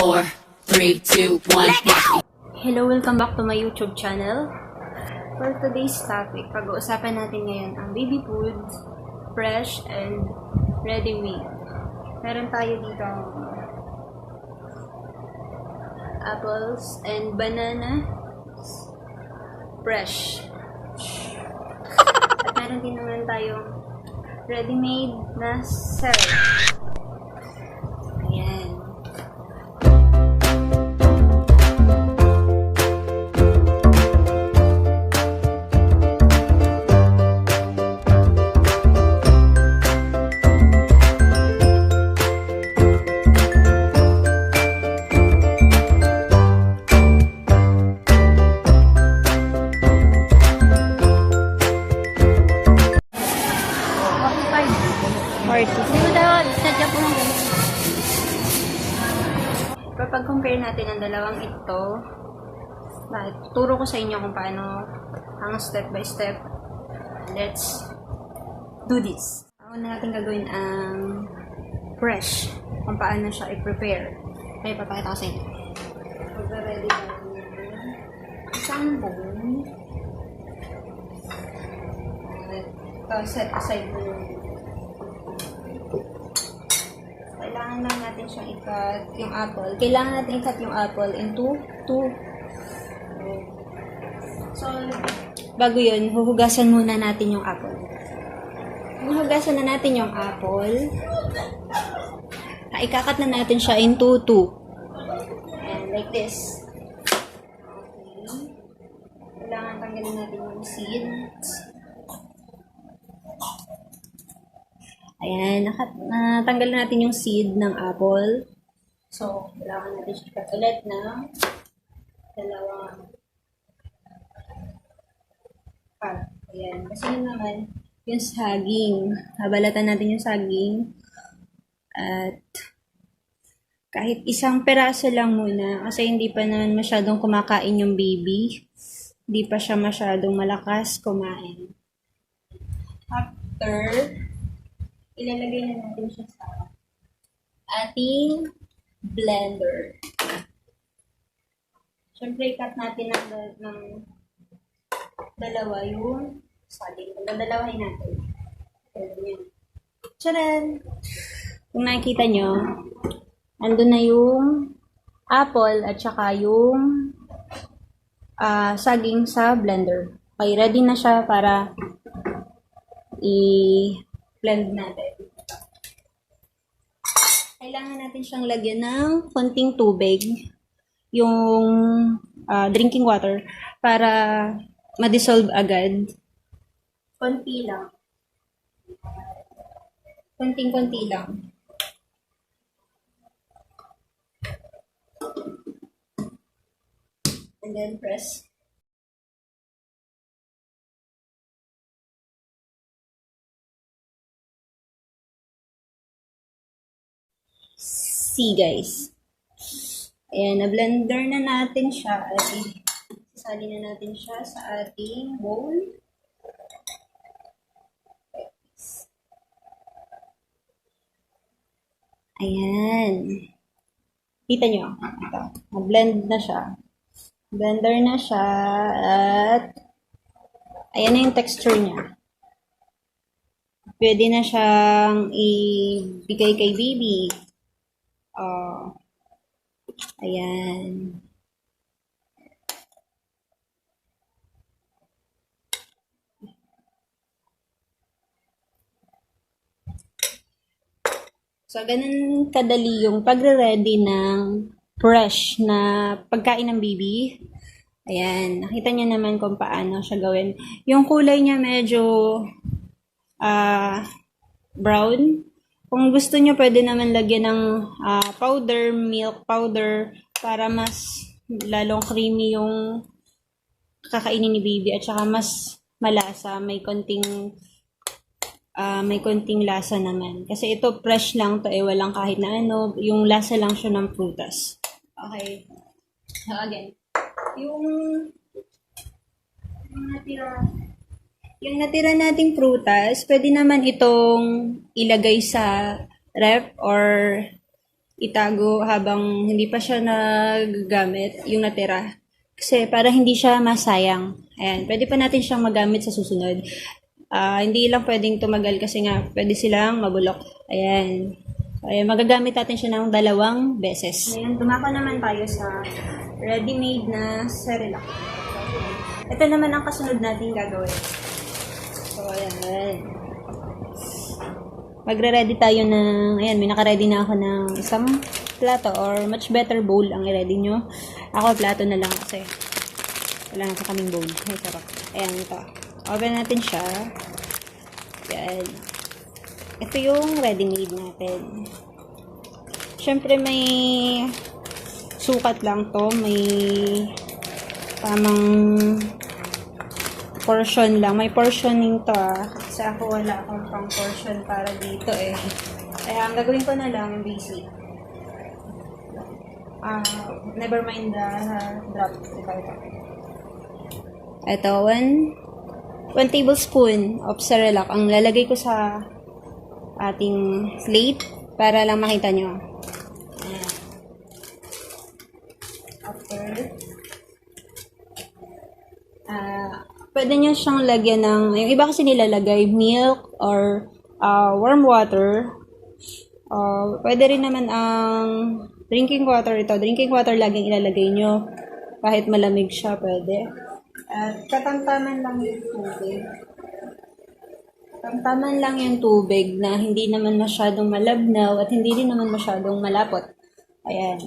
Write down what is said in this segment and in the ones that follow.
four, three, two, one. Hello, welcome back to my YouTube channel. For today's topic, pag-uusapan natin ngayon ang baby foods, fresh and ready-made. Meron tayo dito apples and banana fresh. At meron din naman tayong ready-made na syrup. Bakit? Turo ko sa inyo kung paano ang step by step. Let's do this. Una natin gagawin ang fresh. Kung paano siya i-prepare. May papakita ko sa inyo. Pagka-ready tayo ng isang bowl. At uh, set aside mo kailangan lang natin siyang i-cut yung apple. Kailangan natin i-cut yung apple into two. So, bago yun, huhugasan muna natin yung apple. Huhugasan na natin yung apple. Ikakat na natin siya into two. And like this. Okay. Kailangan tanggalin natin yung seeds. Ayan, natanggal na natin yung seed ng apple. So, kailangan natin siya ulit ng dalawang cup. Ayan, kasi yun naman, yung saging. Habalatan natin yung saging. At kahit isang peraso lang muna kasi hindi pa naman masyadong kumakain yung baby. Hindi pa siya masyadong malakas kumain. After, ilalagay na natin siya sa ating blender. Siyempre, cut natin ng, ng dalawa yung saging. Dadalawahin natin. Pwede yan. Tcharan! Kung nakikita nyo, andun na yung apple at saka yung ah, saging sa blender. Okay, ready na siya para i-blend natin. Kailangan natin siyang lagyan ng konting tubig, yung ah, drinking water, para ma-dissolve agad. Konti lang. Konting-konti lang. And then press. See guys. Ayan, na-blender na natin siya. At sasali na natin siya sa ating bowl. Ayan. Kita nyo? Ito. Na-blend na siya. Blender na siya. At ayan na yung texture niya. Pwede na siyang ibigay kay baby. Oh. Ayan. So, ganun kadali yung pagre-ready ng fresh na pagkain ng baby. Ayan, nakita niyo naman kung paano siya gawin. Yung kulay niya medyo ah brown. Kung gusto niyo, pwede naman lagyan ng ah, powder, milk powder, para mas lalong creamy yung kakainin ni baby at saka mas malasa, may konting ah, may konting lasa naman. Kasi ito fresh lang to eh, walang kahit na ano, yung lasa lang siya ng prutas. Okay. So again, yung yung natira yung natira nating prutas, pwede naman itong ilagay sa ref or itago habang hindi pa siya nagagamit yung natira. Kasi para hindi siya masayang. Ayan, pwede pa natin siyang magamit sa susunod. Ah, hindi lang pwedeng tumagal kasi nga pwede silang mabulok. Ayan. Ayan, magagamit natin siya ng dalawang beses. Ngayon, dumako naman tayo sa ready-made na Cerelac. Ito naman ang kasunod natin gagawin. So, ayan. Magre-ready tayo ng, ayan, may naka-ready na ako ng isang plato or much better bowl ang i-ready nyo. Ako, plato na lang kasi wala na sa kaming bowl. Ay, sarap. Ayan, ito. Open natin siya. Ayan. Ito yung ready-made natin. Siyempre, may sukat lang to. May tamang portion lang. May portioning to ah. Kasi ako wala akong pang portion para dito eh. Kaya ang gagawin ko na lang, basic. Ah, never mind the drop. Ito, ito. Ito, one, one tablespoon of Cerelac ang lalagay ko sa ating plate para lang makita nyo. Ayan. After, ah, pwede nyo siyang lagyan ng, yung iba kasi nilalagay milk or ah, warm water. Ah, pwede rin naman ang drinking water ito. Drinking water laging ilalagay nyo. Kahit malamig siya, pwede. At katamtaman lang yung tubig. Tamtaman lang yung tubig na hindi naman masyadong malabnaw at hindi din naman masyadong malapot. Ayan.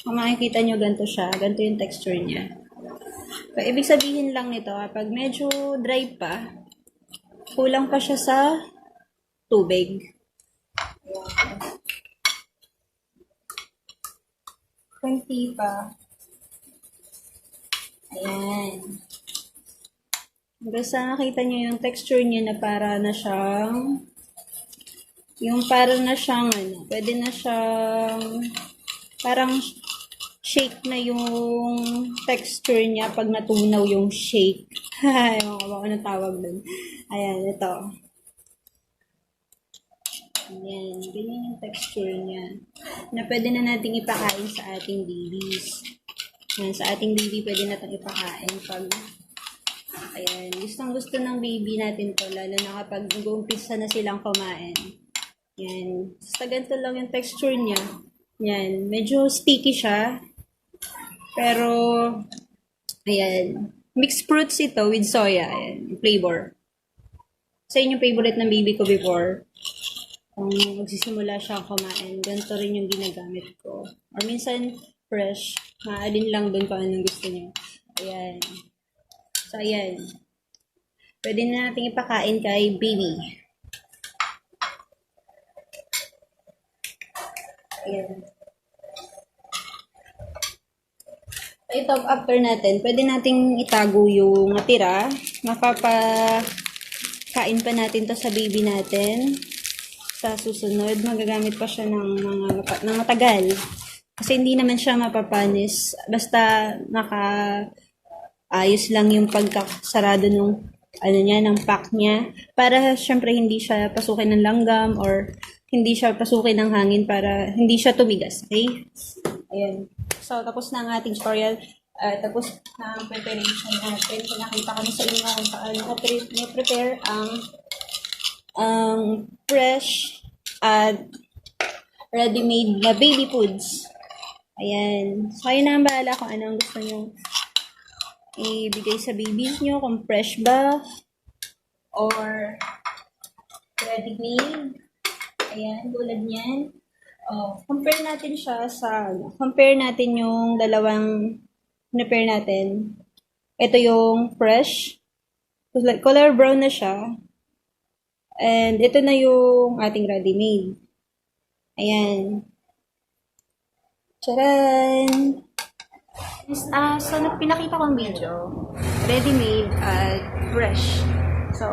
Kung makikita nyo, ganito siya. Ganito yung texture niya. So, ibig sabihin lang nito, kapag medyo dry pa, kulang pa siya sa tubig. Kunti pa. Ayan. Basta nakita niyo yung texture niya na para na siyang yung para na siyang ano, pwede na siyang parang shake na yung texture niya pag natunaw yung shake. Ewan ko ba anong tawag dun. Ayan, ito. Ayan, ganyan yung texture niya. Na pwede na nating ipakain sa ating babies. Ayan, sa ating baby pwede natin ipakain pag Ayan, gustong gusto ng baby natin to, lalo na kapag nag-uumpisa na silang kumain. Yan. Basta ganito lang yung texture niya. Yan. Medyo sticky siya. Pero, ayan. Mixed fruits ito with soya. Ayan. Flavor. Sa inyo favorite ng baby ko before. Kung magsisimula siya kumain, ganito rin yung ginagamit ko. Or minsan, fresh. Maalin lang dun kung anong gusto niyo. Ayan. So, ayan. Pwede na natin ipakain kay baby. Ayan. I-top after natin, pwede nating itago yung natira. Mapapakain pa natin to sa baby natin. Sa susunod, magagamit pa siya ng mga ng matagal. Kasi hindi naman siya mapapanis. Basta naka ayos lang yung pagkasarado nung ano niya, ng pack niya. Para syempre hindi siya pasukin ng langgam or hindi siya pasukin ng hangin para hindi siya tumigas. Okay? Ayan. So, tapos na ang ating tutorial. Uh, tapos na ang preparation natin. Pinakita ko na sa inyo kung paano ko pre- prepare ang ang fresh at ready-made na baby foods. Ayan. So, kayo na ang bahala kung ano ang gusto nyo ibigay sa babies nyo kung fresh ba or ready made. Ayan, tulad niyan. Oh, compare natin siya sa, ano, compare natin yung dalawang prepare natin. Ito yung fresh. Like, color brown na siya. And ito na yung ating ready made. Ayan. Charan! Ah, so, na- pinakita ko ang video. Ready-made at fresh. So,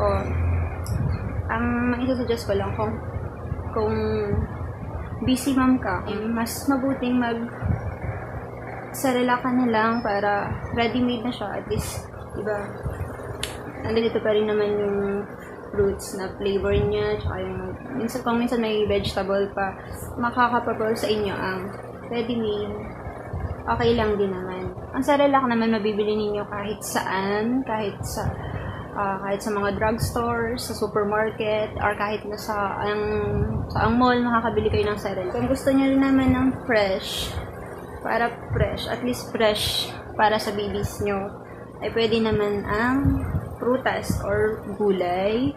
ang maisusuggest ko lang kung kung busy mom ka, mas mabuting mag sarila ka na lang para ready-made na siya. At least, diba, nandito pa rin naman yung fruits na flavor niya, tsaka yung, minsan, kung minsan may vegetable pa, makakapapol sa inyo ang ready meal. Okay lang din naman. Ang Cerelac naman mabibili ninyo kahit saan, kahit sa ah, kahit sa mga drugstores, sa supermarket, or kahit na sa ang sa ang mall makakabili kayo ng Cerelac. Kung gusto niyo rin naman ng fresh, para fresh, at least fresh para sa babies nyo, ay pwede naman ang prutas or gulay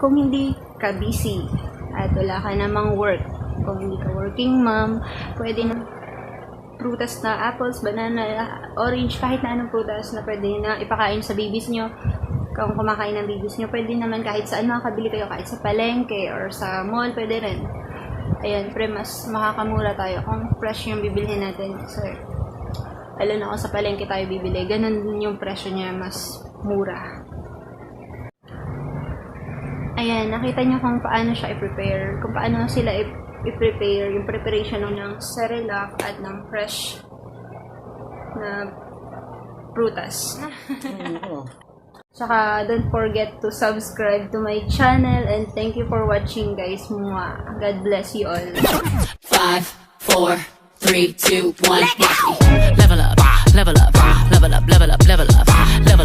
kung hindi ka busy at wala ka namang work. Kung hindi ka working mom, pwede na prutas na apples, banana, orange, kahit na anong prutas na pwede na ipakain sa babies nyo. Kung kumakain ng babies nyo, pwede naman kahit saan makakabili kayo, kahit sa palengke or sa mall, pwede rin. Ayan, pre, mas makakamura tayo kung fresh yung bibilhin natin. So, lalo na kung sa palengke tayo bibili, ganun yung presyo niya, mas mura. Ayan, nakita niyo kung paano siya i-prepare, kung paano sila i- i-prepare, yung preparation ng Cerelac at ng fresh na prutas. Saka, don't forget to subscribe to my channel and thank you for watching guys. Mwah. God bless you all. Five, four, three, two, one. Watch me. Level up, level up, level up, level up, level up, level up.